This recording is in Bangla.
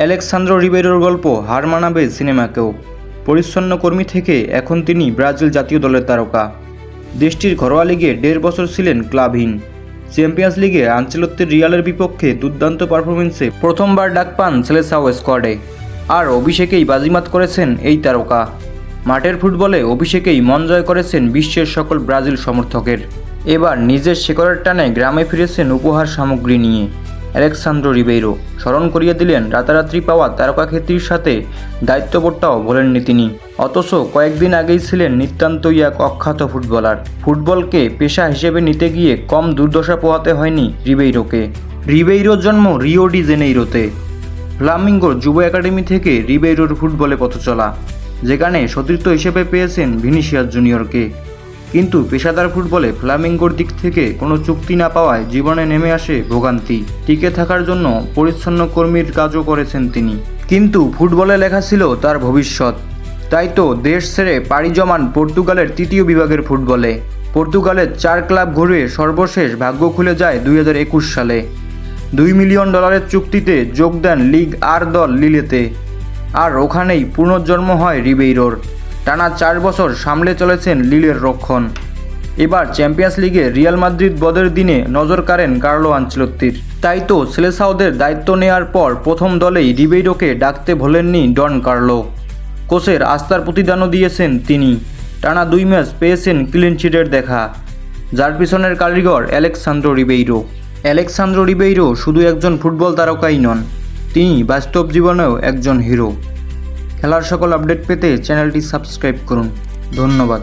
অ্যালেক্সান্দ্রো রিবেরোর গল্প হার মানাবে সিনেমাকেও। পরিচ্ছন্ন কর্মী থেকে এখন তিনি ব্রাজিল জাতীয় দলের তারকা। দেশটির ঘরোয়া লিগে দেড় বছর ছিলেন ক্লাবহীন। চ্যাম্পিয়ন্স লিগে আঞ্চলত্বের রিয়ালের বিপক্ষে দুর্দান্ত পারফরমেন্সে প্রথমবার ডাক পান সেলেসাও স্কোয়াডে। আর অভিষেকেই বাজিমাত করেছেন এই তারকা। মাঠের ফুটবলে অভিষেকেই মন জয় করেছেন বিশ্বের সকল ব্রাজিল সমর্থকের। এবার নিজের শেকড়ের টানে গ্রামে ফিরেছেন উপহার সামগ্রী নিয়ে। অ্যালেক্সান্দ্রো রিবেইরো স্মরণ করিয়ে দিলেন রাতারাত্রি পাওয়া তারকা খ্যাতির সাথে দায়িত্ববোধটাও বলেননি তিনি। অথচ কয়েকদিন আগেই ছিলেন নিতান্তই এক অখ্যাত ফুটবলার। ফুটবলকে পেশা হিসেবে নিতে গিয়ে কম দুর্দশা পোহাতে হয়নি রিবেইরোকে। রিবেইরোর জন্ম রিও ডি জেনেইরোতে। ফ্লামিঙ্গোর যুব একাডেমি থেকে রিবেইরোর ফুটবলে পথ চলা যেখানে সতীর্থ হিসেবে পেয়েছেন ভিনিসিয়াস জুনিয়রকে। কিন্তু পেশাদার ফুটবলে ফ্লামিঙ্গোর দিক থেকে কোনো চুক্তি না পাওয়ায় জীবনে নেমে আসে ভোগান্তি। টিকে থাকার জন্য পরিচ্ছন্ন কর্মীর কাজও করেছেন তিনি। কিন্তু ফুটবলে লেখা ছিল তার ভবিষ্যৎ। তাই তো দেশ ছেড়ে পাড়ি জমান পর্তুগালের তৃতীয় বিভাগের ফুটবলে। পর্তুগালের চার ক্লাব ঘুরে সর্বশেষ ভাগ্য খুলে যায় দুই হাজার একুশ সালে। দুই মিলিয়ন ডলারের চুক্তিতে যোগ দেন লিগ আর দল লিলেতে। আর ওখানেই পুনর্জন্ম হয় রিবেইরোর। টানা চার বছর সামলে চলেছেন লিলের রক্ষণ। এবার চ্যাম্পিয়ন্স লিগে রিয়াল মাদ্রিদ বদের দিনে নজর কাড়েন কার্লো আঞ্চলত্তির তাই তো সেলেসাওদের দায়িত্ব নেওয়ার পর প্রথম দলেই রিবেইডোকে ডাকতে ভোলেননি ডন কার্লো। কোচের আস্থার প্রতিদানও দিয়েছেন তিনি। টানা দুই ম্যাচ পেয়েছেন ক্লিন চিটের দেখা। যার পিছনের কারিগর অ্যালেক্সান্দ্রো রিবেইরো। অ্যালেক্সান্দ্রো রিবেইরো শুধু একজন ফুটবল তারকাই নন, তিনি বাস্তব জীবনেও একজন হিরো। খেলার সকল আপডেট পেতে চ্যানেলটি সাবস্ক্রাইব করুন। ধন্যবাদ।